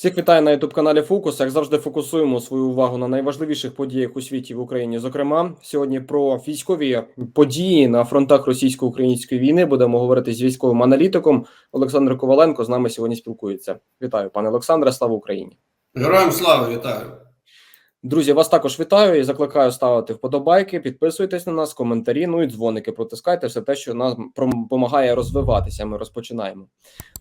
Всіх вітаю на youtube каналі Фокус. Як завжди, фокусуємо свою увагу на найважливіших подіях у світі в Україні. Зокрема, сьогодні про військові події на фронтах російсько-української війни будемо говорити з військовим аналітиком. Олександр Коваленко з нами сьогодні спілкується. Вітаю, пане Олександре. Слава Україні! Героям слава вітаю. Друзі, вас також вітаю і закликаю ставити вподобайки, підписуйтесь на нас, коментарі, ну і дзвоники протискайте все те, що нам допомагає розвиватися. Ми розпочинаємо.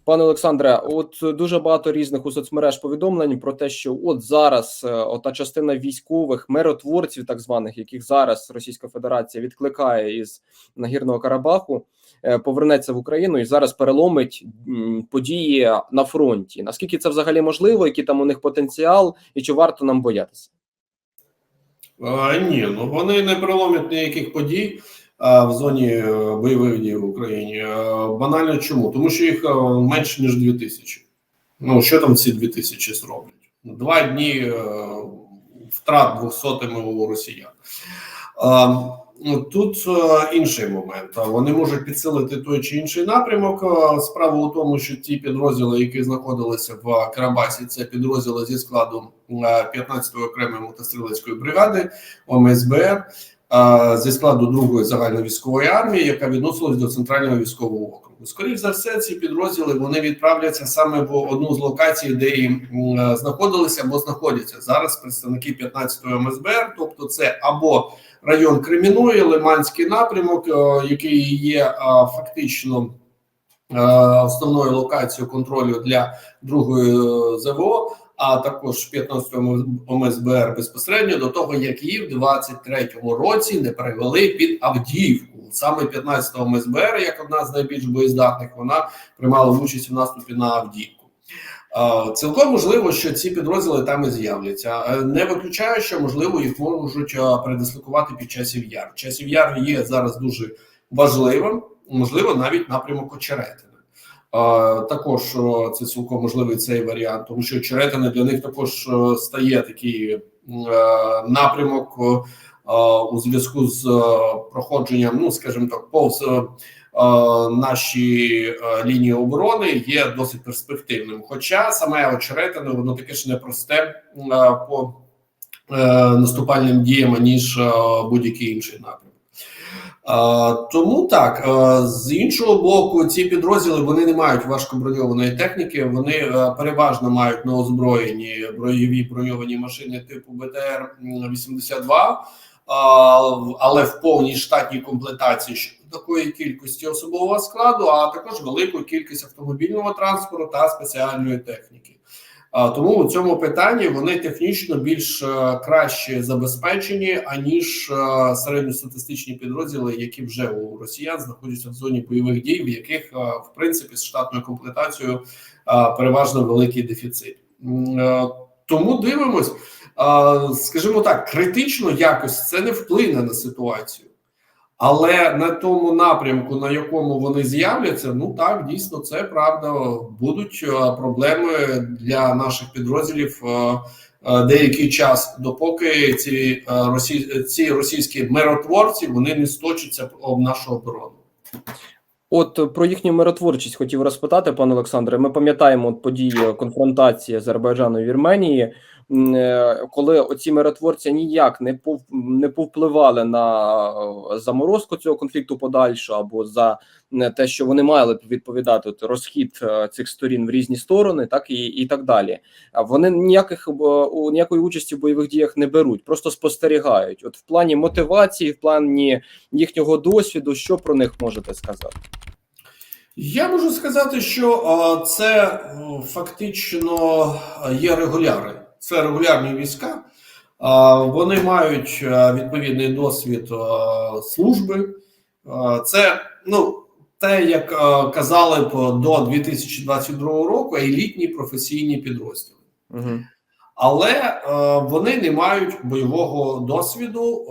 Пане Олександре, от дуже багато різних у соцмереж повідомлень про те, що от зараз е, ота частина військових миротворців, так званих, яких зараз Російська Федерація відкликає із нагірного Карабаху, е, повернеться в Україну і зараз переломить події на фронті. Наскільки це взагалі можливо? Який там у них потенціал, і чи варто нам боятися? А, ні, ну вони не переломять ніяких подій в зоні е, бойових дій в Україні. Банально чому? Тому що їх менше ніж 2000. Ну що там ці 2000 зроблять? Два дні е, втрат двохсотими у росіян. Ну, Тут е, інший момент. Вони можуть підсилити той чи інший напрямок. Справа у тому, що ті підрозділи, які знаходилися в Карабасі, це підрозділи зі складу е, 15-ї окремої мотострілецької бригади ОМСБР е, зі складу другої загальновійськової армії, яка відносилась до центрального військового округу. Скоріше за все, ці підрозділи вони відправляться саме в одну з локацій, де і м, е, знаходилися або знаходяться зараз представники 15-ї ОМСБР, тобто це або район Креміної, Лиманський напрямок, е, який є е, фактично основною локацією контролю для другої ЗВО, а також 15-го ОМСБР безпосередньо до того, як її в 23-му році не перевели під Авдіївку. Саме 15-го ОМСБР, як одна з найбільш боєздатних, вона приймала участь у наступі на Авдіївку. Цілком можливо, що ці підрозділи там і з'являться. Е, Не виключаю, що можливо їх можуть е, передислокувати під часів яр. Часів яр є зараз дуже важливим, можливо, навіть напрямок Очеретини. Також е, це цілком можливий цей варіант, тому що Очеретина для них також е, стає такий е, напрямок у зв'язку з проходженням, ну скажімо так, повз. наші лінії оборони є досить перспективним. Хоча саме очеретине воно таке ж непросте по наступальним діям, ніж будь-який інший напрямок. Тому так з іншого боку, ці підрозділи вони не мають важкоброньованої техніки. Вони е, переважно мають на озброєні бойові броньовані машини типу БТР 82 але в повній штатній комплектації такої кількості особового складу, а також велику кількість автомобільного транспорту та спеціальної техніки. Тому у цьому питанні вони технічно більш е, краще забезпечені, аніж е, середньостатистичні підрозділи, які вже у росіян знаходяться в зоні бойових дій, в яких е, в принципі з штатною комплектацією переважно великий дефіцит. Тому дивимось. Скажімо так, критично якось це не вплине на ситуацію. Але на тому напрямку, на якому вони з'являться, ну так дійсно це правда. Будуть е, проблеми для наших підрозділів е, е, деякий час, допоки ці е, росі... ці російські миротворці вони не сточаться об нашу оборону. От про їхню миротворчість хотів розпитати, пане Олександре. Ми пам'ятаємо події конфронтації Азербайджану і Вірменії, коли оці миротворці ніяк не пов, не повпливали на е, заморозку цього конфлікту подальшу або за е, те, що вони мали б відповідати розхід е, цих сторін в різні сторони, так і, і так далі. Вони ніяких е, ніякої участі в бойових діях не беруть, просто спостерігають. От в плані мотивації, в плані їхнього досвіду, що про них можете сказати? Я можу сказати, що е, це е, фактично е, є регуляри. Це регулярні війська. Вони мають е, відповідний досвід е, служби. Е, Це ну те, як казали б до 2022 року, елітні професійні підрозділи. Угу. Але е, вони не мають бойового досвіду е,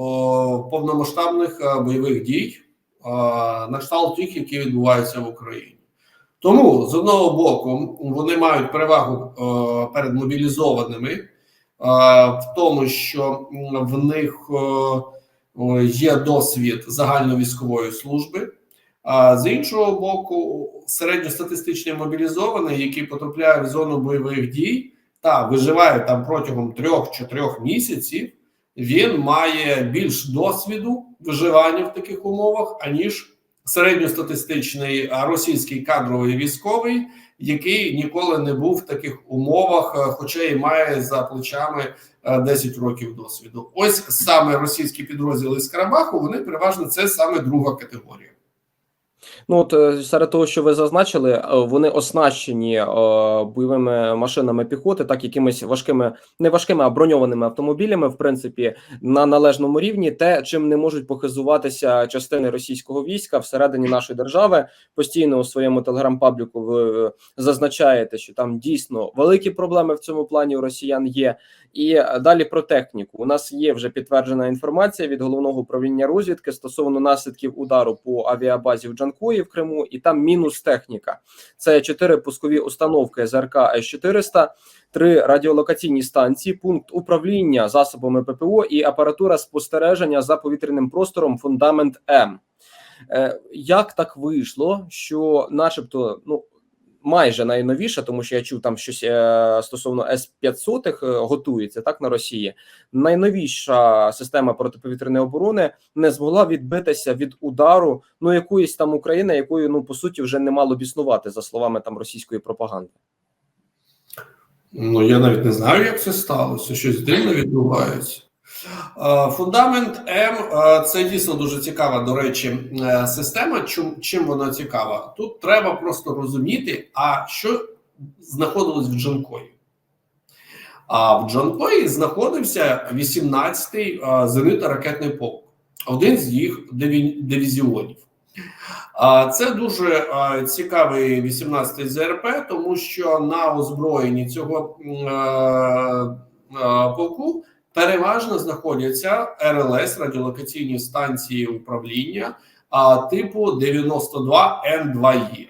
повномасштабних е, бойових дій е, на кшталт тих, які відбуваються в Україні. Тому з одного боку вони мають перевагу е, перед мобілізованими е, в тому, що в них е, є досвід загальновійськової служби. А з іншого боку, середньостатистичний мобілізований, який потрапляє в зону бойових дій, та виживає там протягом трьох-чотирьох місяців, він має більш досвіду виживання в таких умовах, аніж середньостатистичний російський кадровий військовий, який ніколи не був в таких умовах, е, хоча і має за плечами е, 10 років досвіду. Ось саме російські підрозділи з Карабаху, вони переважно це саме друга категорія. Ну от е, серед того, що ви зазначили, е, вони оснащені е, бойовими машинами піхоти, так якимись важкими, не важкими, а броньованими автомобілями, в принципі, на належному рівні, те, чим не можуть похизуватися частини російського війська всередині нашої держави. Постійно у своєму телеграм-пабліку ви зазначаєте, що там дійсно великі проблеми в цьому плані у росіян є. І далі про техніку. У нас є вже підтверджена інформація від головного управління розвідки стосовно наслідків удару по авіабазі в Джанкої в Криму, і там мінус техніка. Це чотири пускові установки ЗРК С-400, три радіолокаційні станції, пункт управління засобами ППО і апаратура спостереження за повітряним простором фундамент М. Е, Як так вийшло, що, начебто, ну майже найновіша, тому що я чув там щось е, стосовно С 500 е, готується так на Росії. Найновіша система протиповітряної оборони не змогла відбитися від удару ну якоїсь там України, якою ну по суті вже не мало б існувати за словами там російської пропаганди. Ну я навіть не знаю, як це сталося. Щось дивне відбувається. Е, Фундамент М е, це дійсно дуже цікава, до речі, е, система. Чим, вона цікава? Тут треба просто розуміти, а що знаходилось в Джанкої. А в Джанкої знаходився 18-й зенитно-ракетний полк, один з їх дивізіонів. Це дуже цікавий 18-й ЗРП, тому що на озброєнні цього полку переважно знаходяться РЛС радіолокаційні станції управління а, типу 92 Н2Е.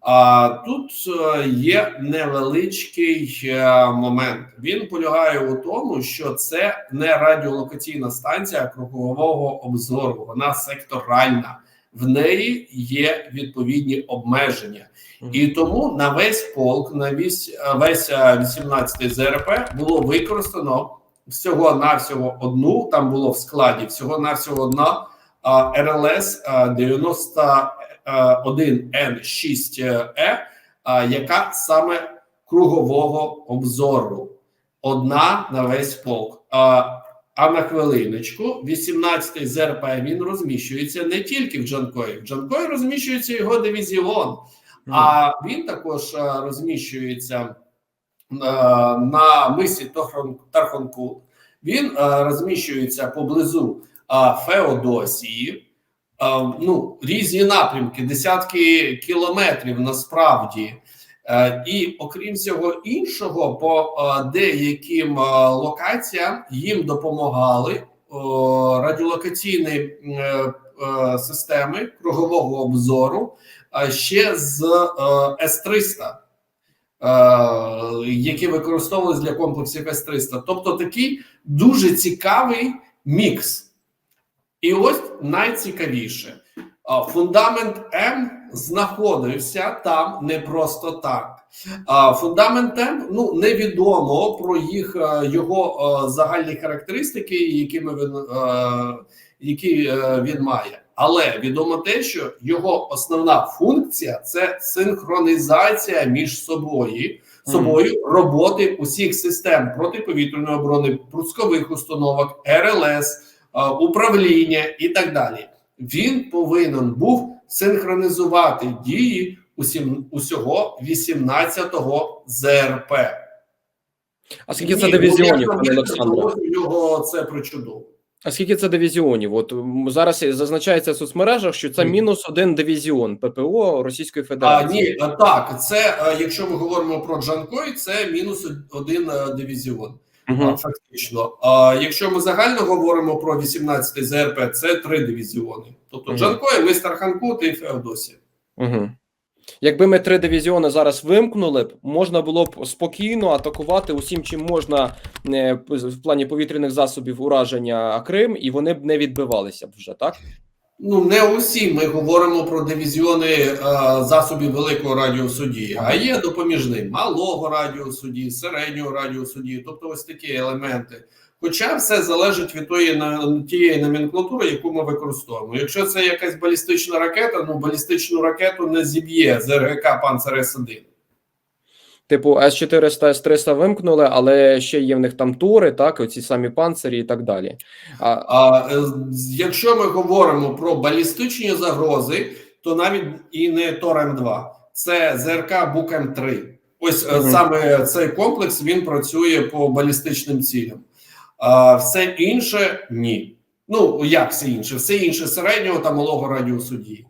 А тут е, є невеличкий е, момент. Він полягає у тому, що це не радіолокаційна станція кругового обзору, вона секторальна. В неї є відповідні обмеження, і тому на весь полк, на весь, весь 18 ЗРП було використано всього навсього одну. Там було в складі всього навсього одна РЛС 91 Н6Е, яка саме кругового обзору. Одна на весь полк. А, на хвилиночку, 18-й ЗРП він розміщується не тільки в Джанкої. В Джанкої розміщується його дивізіон, а він також е, розміщується е, на мисі Тархонкут. Він е, розміщується поблизу е, Феодосії. Е, Ну, різні напрямки, десятки кілометрів насправді. Е, І окрім всього іншого, по е, деяким е, локаціям їм допомагали радіолокаційні е, е, системи кругового обзору ще з е, С-300, е, які використовувалися для комплексів С-300. Тобто такий дуже цікавий мікс. І ось найцікавіше: фундамент М знаходився там не просто так. Фундамент М ну невідомо про їх е, його е, загальні характеристики, якими він, е, які е, він має. Але відомо те, що його основна функція це синхронізація між собою, собою роботи усіх систем протиповітряної оборони, пускових установок, РЛС, управління і так далі. Він повинен був синхронізувати дії усім усього 18-го ЗРП. А скільки це дивізіонів, нього це причудово. А скільки це дивізіонів? От зараз зазначається в соцмережах, що це мінус один дивізіон ППО Російської А, Федерації. ні, так, це е, якщо ми говоримо про Джанкой, це мінус один е, дивізіон. А, Фактично, а якщо ми загально говоримо про 18 ЗРП, це три дивізіони. Тобто Мгм. Джанкой, Мистер Ханкут і Феодосія. Угу. Якби ми три дивізіони зараз вимкнули б, можна було б спокійно атакувати усім, чим можна е, в плані повітряних засобів ураження Крим, і вони б не відбивалися б вже, так? Ну, не усі ми говоримо про дивізіони е, засобів великого радіусу дії, а є допоміжний малого радіусу дії, середнього радіусу дії, тобто ось такі елементи. Хоча все залежить від тої на тієї номенклатури, яку ми використовуємо. Якщо це якась балістична ракета, ну балістичну ракету не зіб'є з РГК Панцер С-1. Типу С-400, С-300 вимкнули, але ще є в них там тури, так, оці самі панцирі і так далі. А, А е, якщо ми говоримо про балістичні загрози, то навіть і не Тор М2, це ЗРК Бук М3. Ось Мгм. саме цей комплекс він працює по балістичним цілям. А все інше ні. Ну як все інше? Все інше середнього та малого радіусу дії.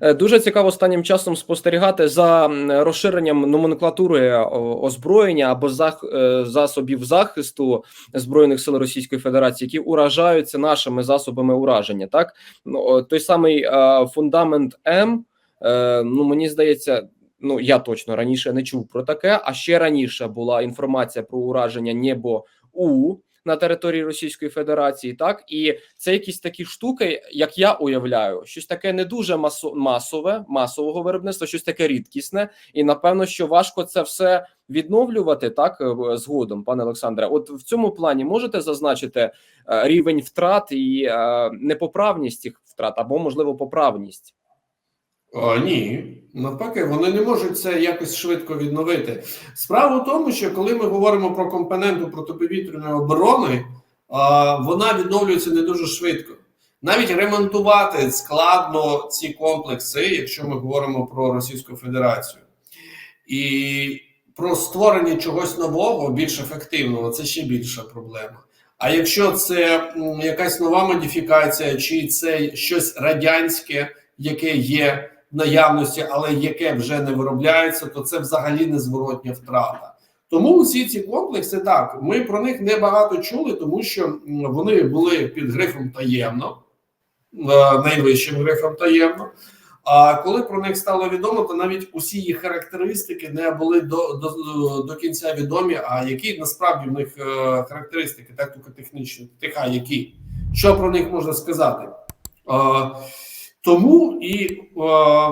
Е, Дуже цікаво останнім часом спостерігати за розширенням номенклатури озброєння або зах, е, засобів захисту збройних сил Російської Федерації, які уражаються нашими засобами ураження. Так ну той самий е, фундамент М. Е, ну мені здається. Ну, я точно раніше не чув про таке. А ще раніше була інформація про ураження небо У на території Російської Федерації, так і це якісь такі штуки, як я уявляю, щось таке не дуже масо- масове, масового виробництва, щось таке рідкісне, і напевно, що важко це все відновлювати так е, згодом, пане Олександре. От в цьому плані можете зазначити е, рівень втрат і е, непоправність цих втрат, або можливо поправність. О, ні, навпаки, вони не можуть це якось швидко відновити. Справа в тому, що коли ми говоримо про компоненту протиповітряної оборони, вона відновлюється не дуже швидко. Навіть ремонтувати складно ці комплекси, якщо ми говоримо про Російську Федерацію. І про створення чогось нового, більш ефективного, це ще більша проблема. А якщо це якась нова модифікація, чи це щось радянське, яке є наявності, але яке вже не виробляється, то це взагалі незворотня втрата. Тому усі ці комплекси так ми про них не багато чули, тому що вони були під грифом таємно, е, найвищим грифом таємно. А коли про них стало відомо, то навіть усі їх характеристики не були до, до, до кінця відомі. А які насправді в них е, характеристики, тактико-технічні, тиха, які що про них можна сказати? Тому і е,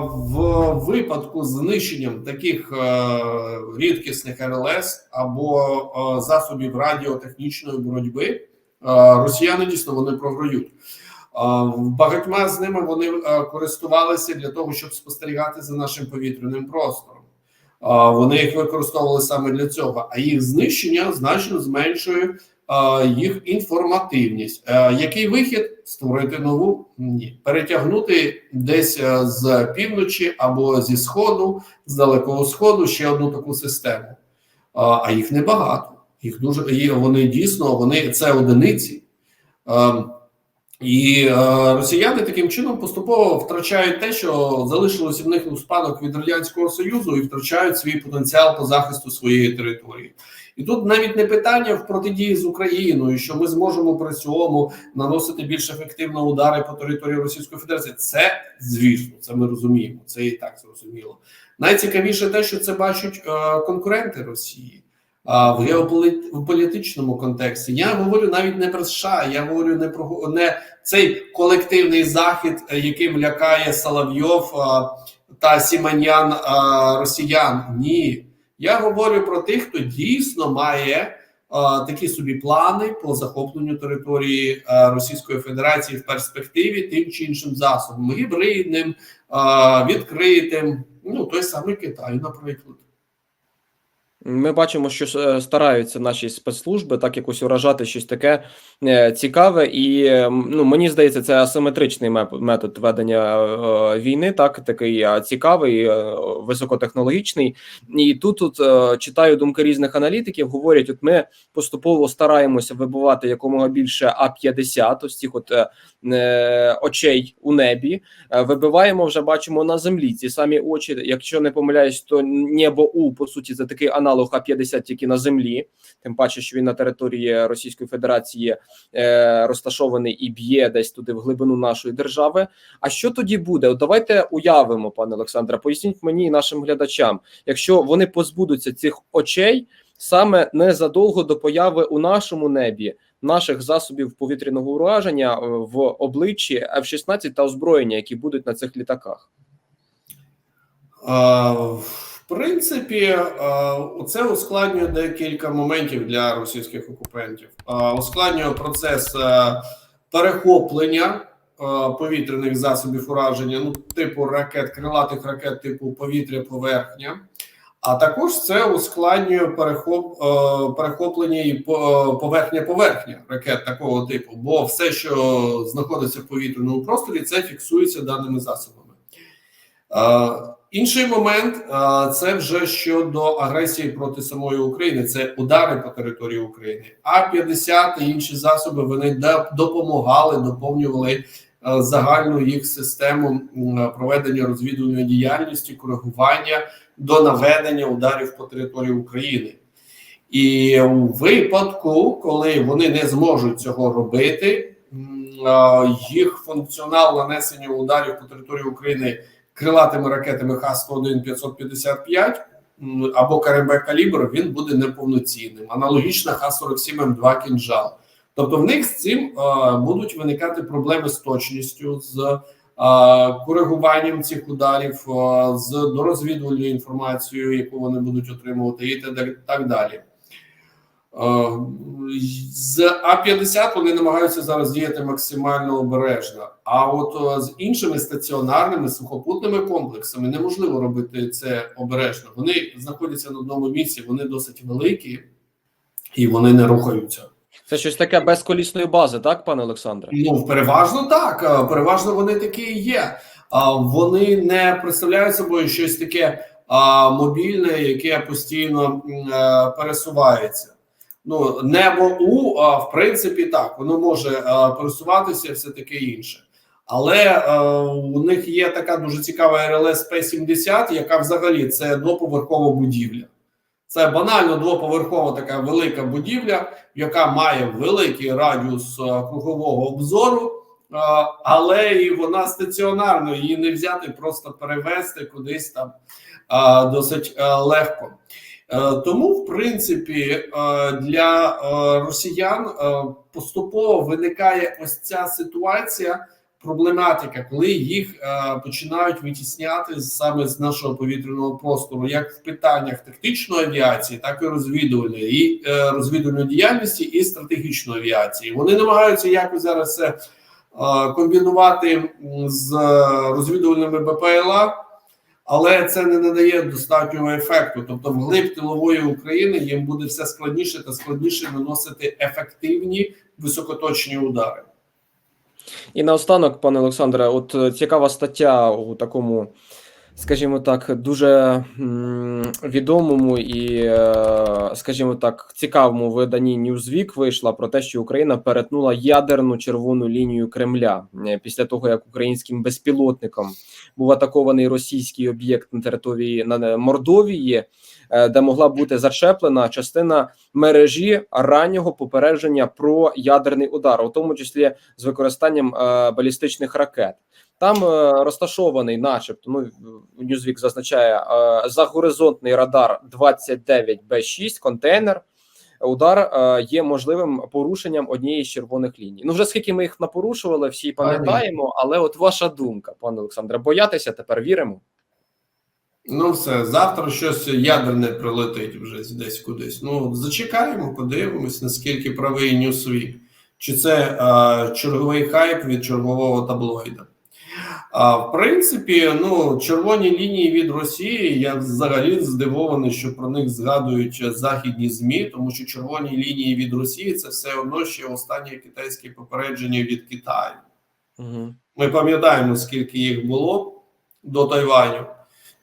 в випадку з знищенням таких е, рідкісних РЛС або е, засобів радіотехнічної боротьби, росіяни дійсно вони програють. Багатьма з ними вони користувалися для того, щоб спостерігати за нашим повітряним простором. Вони їх використовували саме для цього, а їх знищення значно зменшує їх інформативність. Який вихід створити нову? Ні, перетягнути десь е, з півночі або зі сходу, з далекого сходу ще одну таку систему. А їх небагато. Їх дуже і вони дійсно вони це одиниці. І е, росіяни таким чином поступово втрачають те, що залишилося в них у спадок від радянського союзу, і втрачають свій потенціал по захисту своєї території. І тут навіть не питання в протидії з Україною, що ми зможемо при цьому наносити більш ефективно удари по території Російської Федерації. Це звісно, це ми розуміємо. Це і так зрозуміло. Найцікавіше те, що це бачать е, конкуренти Росії. В геополітичному контексті я говорю навіть не про США, я говорю не про не цей колективний захід, е, яким лякає Соловйов та Сіманян росіян. Ні, я говорю про тих, хто дійсно має такі собі плани по захопленню території Російської Федерації в перспективі тим чи іншим засобом гібридним, відкритим. Ну той самий Китай, наприклад. Ми бачимо, що е, стараються наші спецслужби так якось уражати щось таке е, цікаве, і ну мені здається, це асиметричний метод ведення е, війни, так такий цікавий, високотехнологічний. І тут тут читаю думки різних аналітиків. Говорять, от ми поступово стараємося вибивати якомога більше А 50 ось цих от очей у небі. Вибиваємо вже бачимо на землі ці самі очі. Якщо не помиляюсь, то небо У по суті це такий аналог А-50 тільки на землі. Тим паче, що він на території Російської Федерації е, розташований і б'є десь туди в глибину нашої держави. А що тоді буде? От давайте уявимо, пане Олександре, поясніть мені і нашим глядачам, якщо вони позбудуться цих очей саме незадовго до появи у нашому небі наших засобів повітряного ураження е, в обличчі F-16 та озброєння, які будуть на цих літаках? Принципі, це ускладнює декілька моментів для російських окупантів. Ускладнює процес перехоплення повітряних засобів ураження, ну типу ракет, крилатих ракет, типу повітря-поверхня. А також це ускладнює перехоп, е, перехоплення і поверхня-поверхня ракет такого типу, бо все, що знаходиться в повітряному просторі, це фіксується даними засобами. Інший момент це вже щодо агресії проти самої України. Це удари по території України. А 50 і інші засоби вони допомагали, доповнювали загальну їх систему проведення розвідувальної діяльності, коригування до наведення ударів по території України. І у випадку, коли вони не зможуть цього робити, їх функціонал нанесення ударів по території України крилатими ракетами Х-101 555 м, або КРБ калібр він буде неповноцінним. Аналогічно Х-47 М2 кінжал. Тобто в них з цим а, будуть виникати проблеми з точністю, з а, коригуванням цих ударів, а, з дорозвідувальною інформацією, яку вони будуть отримувати, і так далі. З А-50 вони намагаються зараз діяти максимально обережно. А от е, з іншими стаціонарними сухопутними комплексами неможливо робити це обережно. Вони знаходяться на одному місці, вони досить великі і вони не рухаються. Це щось таке без колісної бази, так, пане Олександре? Ну, переважно так. е, Переважно вони такі і є. Вони не представляють собою щось таке мобільне, яке постійно е, пересувається. Ну, небо У, а, в принципі, так, воно може е, пересуватися все таке інше. Але е, у них є така дуже цікава РЛС П-70, яка взагалі це двоповерхова будівля. Це банально двоповерхова така велика будівля, яка має великий радіус е, кругового обзору, е, але і вона стаціонарна, її не взяти, просто перевести кудись там е, досить е, легко. Е, Тому, в принципі, е, для е, росіян поступово виникає ось ця ситуація, проблематика, коли їх починають витісняти саме з нашого повітряного простору, як в питаннях тактичної авіації, так і розвідувальної, і розвідувальної діяльності, і стратегічної авіації. Вони намагаються якось зараз це комбінувати з розвідувальними БПЛА. Але це не надає достатнього ефекту. Тобто, вглиб тилової України їм буде все складніше та складніше наносити ефективні високоточні удари. І наостанок, пане Олександре, от е, цікава стаття у такому, скажімо так, дуже відомому і, е, скажімо так, цікавому виданні Newsweek вийшла про те, що Україна перетнула ядерну червону лінію Кремля е, після того, як українським безпілотником був атакований російський об'єкт на території на Мордовії, е, де могла бути зачеплена частина мережі раннього попередження про ядерний удар, у тому числі з використанням балістичних ракет. Там е, розташований, начебто, ну Newsweek зазначає е, загоризонтний радар 29 Б 6 контейнер. Удар е, є можливим порушенням однієї з червоних ліній. Ну вже скільки ми їх напорушували, всі пам'ятаємо. Але от ваша думка, пане Олександре, боятися тепер віримо. Ну, все, завтра щось ядерне прилетить вже десь кудись. Ну, зачекаємо, подивимось, наскільки правий Newsweek. Чи це е, черговий хайп від чергового таблоїда. А в принципі, ну, червоні лінії від Росії, я взагалі здивований, що про них згадують західні ЗМІ, тому що червоні лінії від Росії це все одно ще останнє китайське попередження від Китаю. Угу. Ми пам'ятаємо, скільки їх було до Тайваню.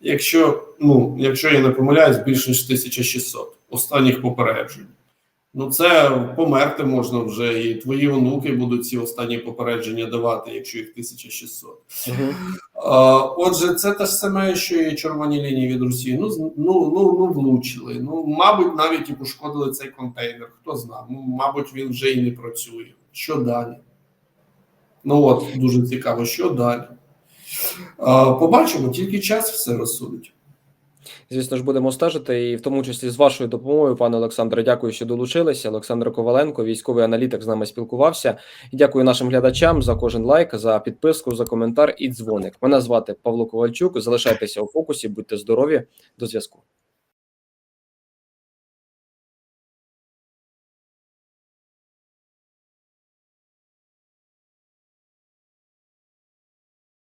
Якщо, ну, якщо я не помиляюсь, більше ніж 1600 останніх попереджень. Ну, це померти можна вже, і твої онуки будуть ці останні попередження давати, якщо їх 1600. Угу. А, отже, це те ж саме, що і червоні лінії від Росії. Ну, ну, ну, ну влучили. Ну, мабуть, навіть і пошкодили цей контейнер. Хто знає, ну, мабуть, він вже і не працює. Що далі? Ну от дуже цікаво, що далі. А, побачимо, тільки час все розсудить. Звісно ж, будемо стежити, і в тому числі з вашою допомогою, пане Олександре. Дякую, що долучилися. Олександр Коваленко, військовий аналітик, з нами спілкувався. І дякую нашим глядачам за кожен лайк, за підписку, за коментар і дзвоник. Мене звати Павло Ковальчук. Залишайтеся у фокусі, будьте здорові. До зв'язку.